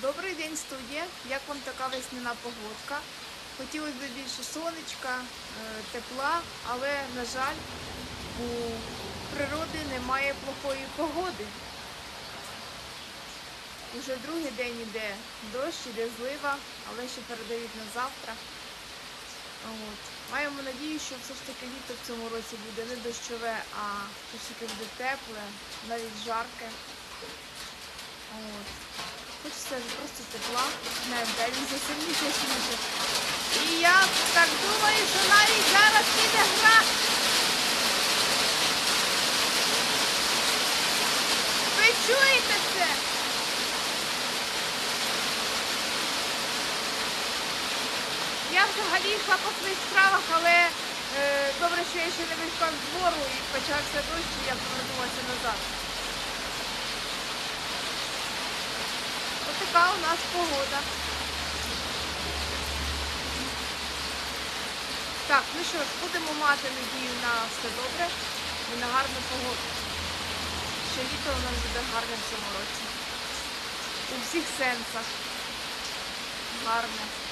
Добрий день, студія. Як вам така весняна погодка? Хотілося б більше сонечка, е, тепла, але, на жаль, у природи немає плохої погоди. Уже другий день іде дощ, іде злива, але ще передають на завтра. От. Маємо надію, що все ж таки літо в цьому році буде не дощове, а все ж таки буде тепле, навіть жарке. От. Хочеться просто тепла, не де він засильніше. І я так думаю, що навіть зараз піде гра. Ви чуєте це? Я взагалі йшла по своїх справах, але е, добре, що я ще не вийшла з двору і почався дощ, і я повернулася назад. Така у нас погода. Так, ну що ж, будемо мати надію на все добре і на гарну погоду. Що літо у нас буде гарне в цьому році. У всіх сенсах. Гарне.